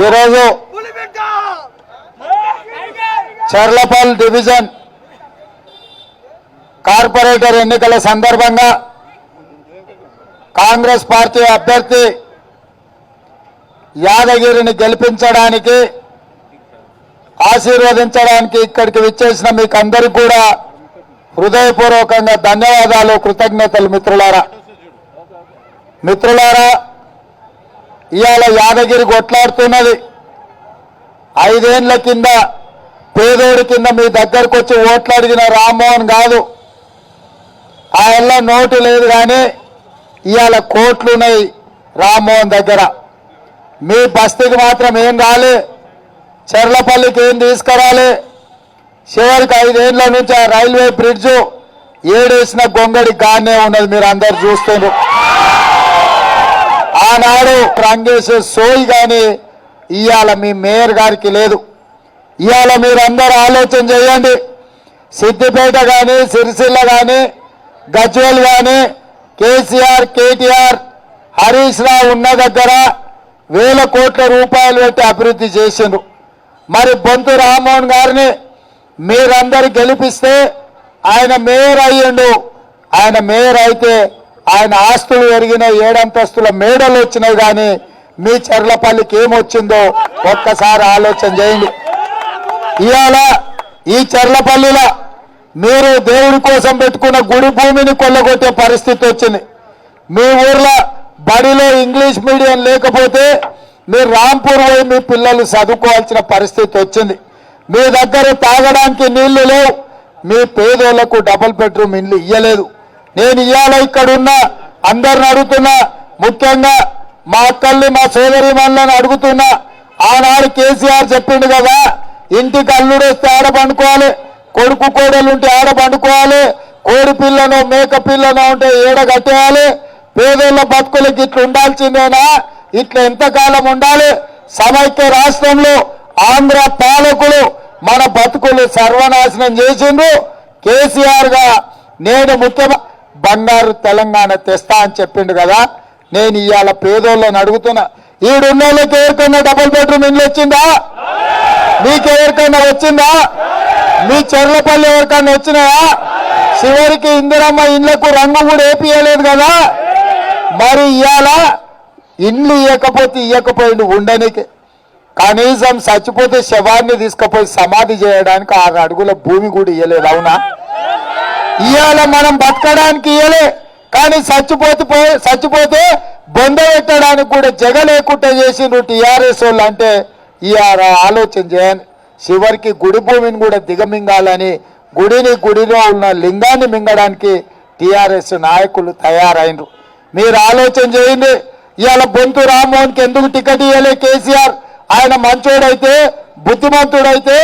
ఈరోజు చర్లపాల్ division corporator ఎన్నికల సందర్భంగా కాంగ్రెస్ పార్టీ అభ్యర్థి యాదగిరిని గెలిపించడానికి ఆశీర్వదించడానికి ఇక్కడికి విచ్చేసిన మీకు అందరికీ కూడా హృదయపూర్వకంగా ధన్యవాదాలు కృతజ్ఞతలు మిత్రులారా. మిత్రులారా ఇవాళ యాదగిరి కొట్లాడుతున్నది. ఐదేండ్ల కింద పేదోడి కింద మీ దగ్గరకు వచ్చి ఓట్లు అడిగిన రామ్మోహన్ కాదు. ఆయన నోటు లేదు కానీ ఇవాళ కోట్లున్నాయి రామ్మోహన్ దగ్గర. మీ బస్తీకి మాత్రం ఏం రాలే. చెర్లపల్లికి ఏం తీసుకురాలి. చివరికి ఐదేళ్ళ నుంచి ఆ రైల్వే బ్రిడ్జ్ ఏడేసిన గొంగడి గానే ఉన్నది మీరు అందరు చూస్తున్నారు ఆనాడు రంగేసే సోయి కానీ ఇవాళ మీ మేయర్ గారికి లేదు. ఇవాళ మీరందరూ ఆలోచన చేయండి. సిద్దిపేట కానీ సిరిసిల్ల కానీ గజ్వల్ కానీ కేసీఆర్ కేటీఆర్ హరీష్ రావు ఉన్న దగ్గర వేల కోట్ల రూపాయలు పెట్టి అభివృద్ధి చేసిండ్రు. మరి బొంతు రామ్మోహన్ గారిని మీరందరు గెలిపిస్తే ఆయన మేయర్ అయ్యిండు. ఆయన మేయర్ అయితే ఆయన ఆస్తులు పెరిగిన ఏడంతస్తుల మేడలు వచ్చినాయి కానీ మీ చెర్లపల్లికి ఏమొచ్చిందో ఒక్కసారి ఆలోచన చేయండి. ఇవాళ ఈ చెర్లపల్లిలో మీరు దేవుడి కోసం పెట్టుకున్న గుడి భూమిని కొల్లగొట్టే పరిస్థితి వచ్చింది. మీ ఊర్లో బడిలో ఇంగ్లీష్ మీడియం లేకపోతే మీరు రాంపూర్ పోయి మీ పిల్లలు చదువుకోవాల్సిన పరిస్థితి వచ్చింది. మీ దగ్గర తాగడానికి నీళ్ళు లేవు. మీ పేదోళ్ళకు డబుల్ బెడ్రూమ్ ఇల్లు ఇయ్యలేదు. నేను ఇవాళ ఇక్కడ ఉన్న అందరిని అడుగుతున్నా ముఖ్యంగా మా అక్కల్ని మా సోదరి మనల్ని అడుగుతున్నా. ఆనాడు కేసీఆర్ చెప్పిండు కదా ఇంటికి అల్లుడు వస్తే ఆడ పండుకోవాలి కొడుకు కోడలు ఉంటే ఆడ పండుకోవాలి కోడి పిల్లను మేక పిల్లను ఉంటే ఏడ కట్టేయాలి పేదోళ్ళ బతుకులకి ఇట్లా ఉండాల్సిందేనా? ఇట్లా ఎంతకాలం ఉండాలి? సమైక్య రాష్ట్రంలో ఆంధ్ర పాలకులు మన బతుకులు సర్వనాశనం చేసిండ్రు. కేసీఆర్గా నేను ముఖ్యమ బంగారు తెలంగాణ తెస్తా అని చెప్పిండు కదా నేను ఇవాళ పేదోళ్ళని అడుగుతున్నా. ఈడున్న వాళ్ళకి ఎవరికైనా డబుల్ బెడ్రూమ్ ఇల్లు వచ్చిందా? మీకు ఎవరికైనా వచ్చిందా? మీ చెర్లపల్లి ఎవరికైనా వచ్చినాయా? చివరికి ఇందిరమ్మ ఇండ్లకు రంగు కూడా వేపియలేదు కదా. మరి ఇవాళ ఇండ్లు ఇవ్వకపోతే ఇవ్వకపోయిండు ఉండనికి. కనీసం చచ్చిపోతే శవాన్ని తీసుకుపోయి సమాధి చేయడానికి ఆరు అడుగుల భూమి కూడా ఇవ్వలేదు అవునా? ఇవాళ మనం బతకడానికి ఇవ్వలే కానీ చచ్చిపోతే పోయి- చచ్చిపోతే బొంద పెట్టడానికి కూడా జగ లేకుండా చేసిండ్రు టీఆర్ఎస్ వాళ్ళు అంటే ఇవాళ ఆలోచన చేయని చివరికి గుడి భూమిని కూడా దిగమింగాలని గుడిని గుడిలో ఉన్న లింగాన్ని మింగడానికి టీఆర్ఎస్ నాయకులు తయారైనరు మీరు ఆలోచన చేయండి. ఇవాళ బొంతు రామ్మోహన్కి ఎందుకు టికెట్ ఇవ్వలే కేసీఆర్? ఆయన మంచోడైతే బుద్ధిమంతుడైతే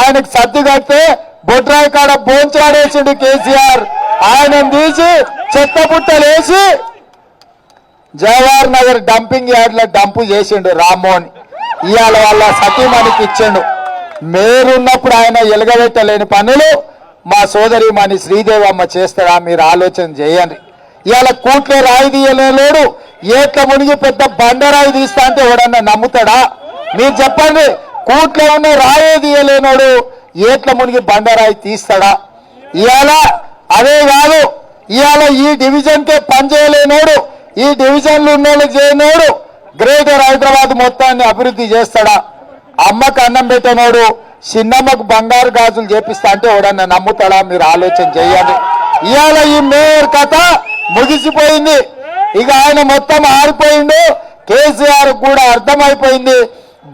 ఆయనకు సర్ది కడితే బొడ్రాయి కాడ బోంచాడేసిండు కేసీఆర్. ఆయన తీసి చెత్త పుట్టలేసి జవహర్ నగర్ డంపింగ్ యార్డ్లో డంపు చేసిండు రామ్మోహన్. ఇవాళ వాళ్ళ సతీమణికి ఇచ్చిండు. మేరున్నప్పుడు ఆయన ఎలగబెట్టలేని పనులు మా సోదరి మని శ్రీదేవమ్మ చేస్తారా మీరు ఆలోచన చేయండి. ఇవాళ కూట్లో రాయి తీయలేడు. ఏట్ల మునిగి పెద్ద బండరాయి తీస్తా అంటే ఎవడన్నా నమ్ముతాడా? మీరు చెప్పండి. కూట్లో ఉన్న రాయి తీయలేనోడు. ఏట్ల మునిగి బండరాయి తీస్తాడా? ఇవాళ అదే కాదు ఇవాళ ఈ డివిజన్కే పనిచేయలేనోడు ఈ డివిజన్లు ఉన్నోళ్ళు చేయనోడు గ్రేటర్ హైదరాబాద్ మొత్తాన్ని అభివృద్ధి చేస్తాడా? అమ్మకు అన్నం పెట్టనోడు చిన్నమ్మకు బంగారు గాజులు చేపిస్తా అంటే ఎవడన్నా నమ్ముతాడా? మీరు ఆలోచన చేయాలి. ఇవాళ ఈ మేయర్ కథ ముగిసిపోయింది. ఇక ఆయన మొత్తం ఆరిపోయిండు. కేసీఆర్ కూడా అర్థమైపోయింది.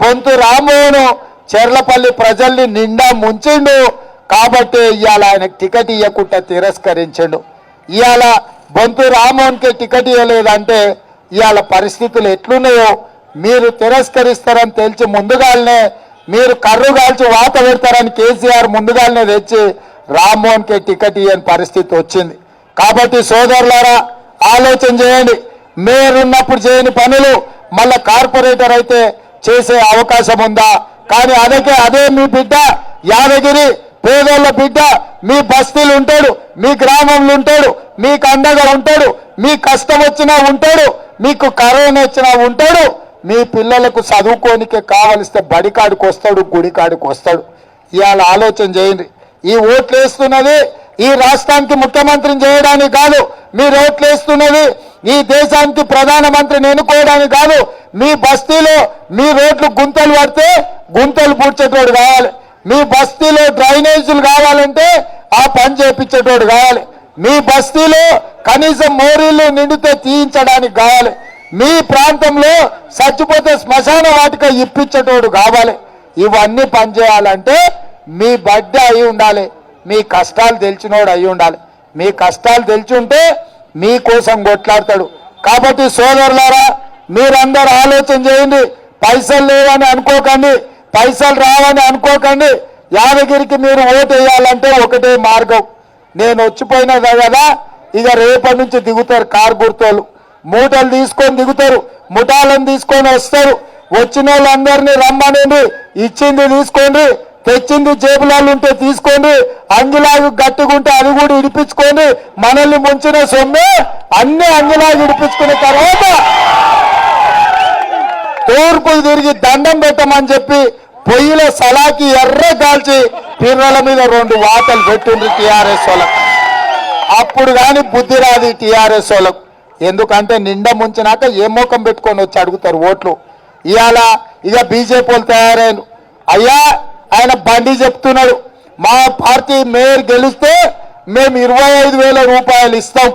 బొంతు రామ్మోహన్ చెర్లపల్లి ప్రజల్ని నిండా ముంచిండు. కాబట్టి ఇవాళ ఆయనకు టికెట్ ఇవ్వకుండా తిరస్కరించిండు. ఇవాళ బొంతు రామ్మోహన్కి టికెట్ ఇవ్వలేదంటే ఇవాళ పరిస్థితులు ఎట్లున్నాయో మీరు తిరస్కరిస్తారని తెలిసి ముందుగానే మీరు కర్రు కాల్చి వాత పెడతారని కేసీఆర్ ముందుగానే తెచ్చి రామ్మోహన్కి టికెట్ ఇవ్వని పరిస్థితి వచ్చింది. కాబట్టి సోదరులారా ఆలోచన చేయండి. మేరున్నప్పుడు చేయని పనులు మళ్ళా కార్పొరేటర్ అయితే చేసే అవకాశం ఉందా? కానీ అదకే అదే మీ బిడ్డ యాదగిరి పేదోళ్ళ బిడ్డ మీ బస్తీలు ఉంటాడు మీ గ్రామంలో ఉంటాడు మీకు అండగా ఉంటాడు మీ కష్టం వచ్చినా ఉంటాడు మీకు కరోనా వచ్చినా ఉంటాడు. మీ పిల్లలకు చదువుకోనికే కావలిస్తే బడికాడికి వస్తాడు గుడికాడికి వస్తాడు. ఇవాళ ఆలోచన చేయండి. ఈ ఓట్లు వేస్తున్నది ఈ రాష్ట్రానికి ముఖ్యమంత్రిని చేయడానికి కాదు మీరు ఓట్లు వేస్తున్నది ఈ దేశానికి ప్రధానమంత్రిని ఎన్నుకోవడానికి కాదు మీ బస్తీలో మీ రోడ్లు గుంతలు పడితే గుంతలు పూడ్చేటోడు కావాలి. మీ బస్తీలో డ్రైనేజీలు కావాలంటే ఆ పని చేపించేటోడు కావాలి. మీ బస్తీలో కనీసం మోరీలు నిండితే తీయించడానికి కావాలి. మీ ప్రాంతంలో చచ్చిపోతే శ్మశాన వాటిక ఇప్పించేటోడు కావాలి. ఇవన్నీ పనిచేయాలంటే మీ బడ్డ అయి ఉండాలి. మీ కష్టాలు తెలిసినోడు అయి ఉండాలి. మీ కష్టాలు తెలిసి ఉంటే మీకోసం కొట్లాడతాడు. కాబట్టి సోదరులారా మీరందరూ ఆలోచన చేయండి. పైసలు లేవని అనుకోకండి. పైసలు రావని అనుకోకండి. యాదగిరికి మీరు ఓటు వేయాలంటే ఒకటే మార్గం. నేను వచ్చిపోయినా కదా ఇక రేపటి నుంచి దిగుతారు కారు గుర్తోళ్ళు మూటలు తీసుకొని దిగుతారు ముఠాలను తీసుకొని వస్తారు. వచ్చిన వాళ్ళందరినీ రమ్మనండి ఇచ్చింది తీసుకోండి. తెచ్చింది జేబులాలు ఉంటే తీసుకోండి అంగిలాగు గట్టుకుంటే అది కూడా ఇడిపించుకోండి మనల్ని ముంచిన సొమ్ము అన్ని అంగిలాగు ఇడిపించుకున్న తర్వాత తూర్పు తిరిగి దండం పెట్టమని చెప్పి పొయ్యిలో సలాకి ఎర్ర కాల్చి పిర్రల మీద రెండు వాతలు పెట్టింది టీఆర్ఎస్ వాళ్ళకు. అప్పుడు కానీ బుద్ధి రాదు టీఆర్ఎస్ వాళ్ళకు. ఎందుకంటే నిండా ముంచినాక ఏ మోకం పెట్టుకొని వచ్చి అడుగుతారు ఓట్లు? ఇవాళ ఇక బీజేపీ వాళ్ళు తయారైన అయ్యా ఆయన బండి చెప్తున్నాడు మా పార్టీ మేయర్ గెలిస్తే మేము ఇరవై ఐదు వేల రూపాయలు ఇస్తాం.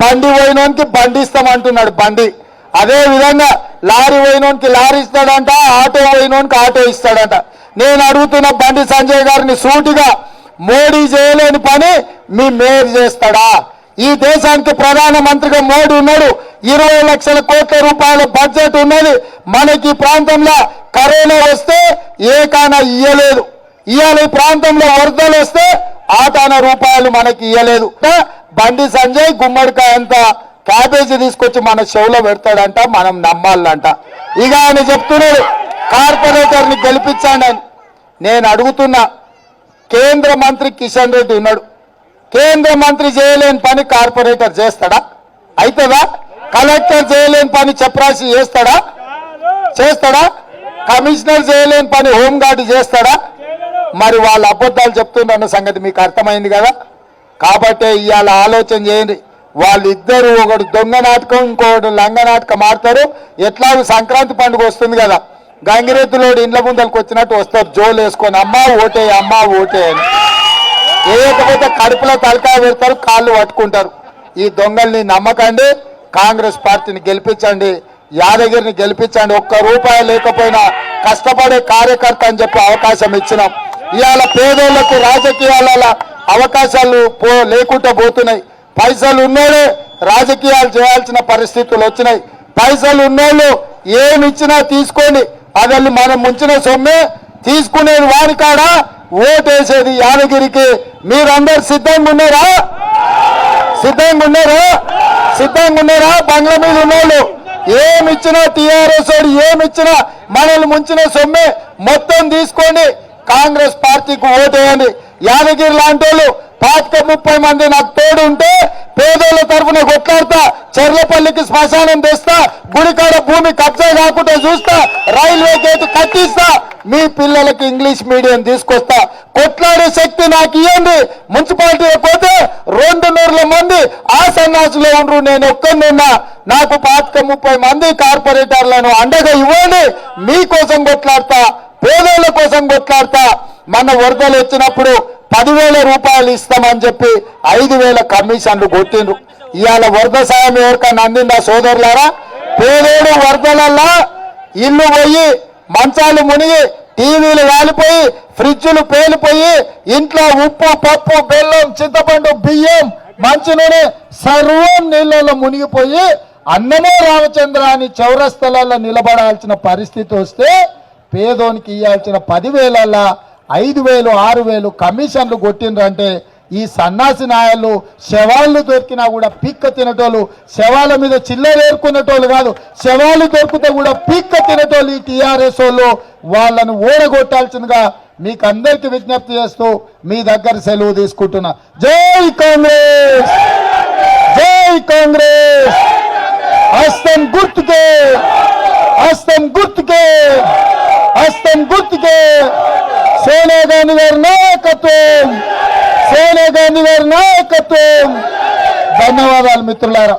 బండి పోయినోనికి బండి ఇస్తాం అంటున్నాడు బండి. అదే విధంగా లారీ పోయినోనికి లారీ ఇస్తాడంట ఆటో పోయినోనికి ఆటో ఇస్తాడంట. నేను అడుగుతున్న బండి సంజయ్ గారిని సూటిగా మోడీ చేయలేని పని మీ మేయర్ చేస్తాడా? ఈ దేశానికి ప్రధానమంత్రిగా మోడీ ఉన్నాడు ఇరవై లక్షల కోట్ల రూపాయల బడ్జెట్ ఉన్నది. మనకి ఈ ప్రాంతంలో కరోనా వస్తే ఏకాన ఇయ్యలేదు. ఇవాళ ఈ ప్రాంతంలో వరదలు వస్తే ఆటాన రూపాయలు మనకి ఇయ్యలేదు. బండి సంజయ్ గుమ్మడికాయ అంత క్యాబేజీ తీసుకొచ్చి మన షోలో పెడతాడంట మనం నమ్మాలంట. ఇక ఆయన చెప్తున్నాడు కార్పొరేటర్ని గెలిపించండి అని. నేను అడుగుతున్నా కేంద్ర మంత్రి కిషన్ రెడ్డి ఉన్నాడు. కేంద్ర మంత్రి చేయలేని పని కార్పొరేటర్ చేస్తాడా? అవుతుందా కలెక్టర్ చేయలేని పని చప్రాసి చేస్తాడా? చేస్తాడా? కమిషనర్ చేయలేని పని హోంగార్డు చేస్తాడా? మరి వాళ్ళ అబద్ధాలు చెప్తుండన్న సంగతి మీకు అర్థమైంది కదా? కాబట్టి ఇవాళ ఆలోచన చేయండి. వాళ్ళిద్దరు ఒకడు దొంగ నాటకం ఇంకొకడు లంగ నాటకం ఆడతారు. ఎట్లాగో సంక్రాంతి పండుగ వస్తుంది కదా. గంగిరెద్దులోడు ఇండ్ల ముందలకు వచ్చినట్టు వస్తారు జోలు వేసుకొని అమ్మా ఓటే అమ్మా ఓటే అని. ఏకపోతే కడుపులో తలకాయ పెడతారు కాళ్ళు పట్టుకుంటారు. ఈ దొంగల్ని నమ్మకండి కాంగ్రెస్ పార్టీని గెలిపించండి. యాదగిరిని గెలిపించండి. ఒక్క రూపాయి లేకపోయినా కష్టపడే కార్యకర్త అని చెప్పి అవకాశం ఇచ్చినాం. ఇవాళ పేదోళ్ళకు రాజకీయాల అవకాశాలు పో లేకుండా పోతున్నాయి. పైసలు ఉన్నోడే రాజకీయాలు చేయాల్సిన పరిస్థితులు వచ్చినాయి. పైసలు ఉన్నోళ్ళు ఏమి ఇచ్చినా తీసుకోండి. అదల్ని మనం ముంచిన సొమ్మే. తీసుకునేది వారి కాడ ఓటేసేది యాదగిరికి. మీరందరు సిద్ధంగా ఉన్నారా? సిద్ధంగా ఉన్నారా? సిద్ధంగా ఉన్నారా? బంగ్లా మీద ఉన్నోళ్ళు? ఏమిచ్చినా టీఆర్ఎస్ వాడు ఏమిచ్చినా మనల్ని ముంచిన సొమ్మే మొత్తం తీసుకోండి. కాంగ్రెస్ పార్టీకి ఓటేయండి. యాదగిరి లాంటి వాళ్ళు పాతిక ముప్పై మంది నాకు తోడు ఉంటే పేదోళ్ళ తరఫున కొట్లాడుతూ చెర్లపల్లికి శ్మశానం తెస్తా గుడికాడ భూమి కబ్జా కాకుండా చూస్తా రైల్వే గేటు కట్టిస్తా మీ పిల్లలకి ఇంగ్లీష్ మీడియం తీసుకొస్తా. కొట్లాడే శక్తి నాకు ఇవ్వండి మున్సిపాలిటీ పోతే రెండు నూరుల మంది ఆ సన్నాసులో ఉండరు నేను ఒక్కనున్నా నాకు పాతిక ముప్పై మంది కార్పొరేటర్లను అండగా ఇవ్వండి. మీకోసం కొట్లాడతా పేదోళ్ళ కోసం కొట్లాడతా. మన వరదలు వచ్చినప్పుడు పదివేల రూపాయలు ఇస్తామని చెప్పి ఐదు వేల కమిషన్లు కొట్టిండ్రు. ఇవాళ వరద సాయం ఎవరికన్నా అందిందా సోదరులారా? పేదోడు వరదలల్లా ఇల్లు పోయి మంచాలు మునిగి టీవీలు కాలిపోయి ఫ్రిడ్జ్లు పేలిపోయి ఇంట్లో ఉప్పు పప్పు బెల్లం చింతపండు బియ్యం మంచి నూనె సర్వం నీళ్ళలో మునిగిపోయి అన్నమే రామచంద్ర అని చౌరస్తలలో నిలబడాల్సిన పరిస్థితి వస్తే పేదోనికి ఇవ్వాల్సిన పదివేలల్లా ఐదు వేలు ఆరు వేలు కమిషన్లు కొట్టిండ్రంటే ఈ సన్నాసి నాయలు శవాళ్ళు దొరికినా కూడా పిక్క తినటోళ్ళు శవాల మీద చిల్లరేరుకునేటోళ్ళు కాదు శవాలు దొరికితే కూడా పిక్క తినటోళ్ళు ఈ టీఆర్ఎస్ వాళ్ళు. వాళ్ళను ఓడగొట్టాల్సిందిగా మీకు అందరికి విజ్ఞప్తి చేస్తూ మీ దగ్గర సెలవు తీసుకుంటున్నా. జై కాంగ్రెస్! జై కాంగ్రెస్! హస్తం గుర్తుకే! హస్తం గుర్తు హస్తం గుర్తుకే! సోనియా గాంధీ గారి నాయకత్వం! సోనియా గాంధీ గారి నాయకత్వం. ధన్యవాదాలు మిత్రులారా.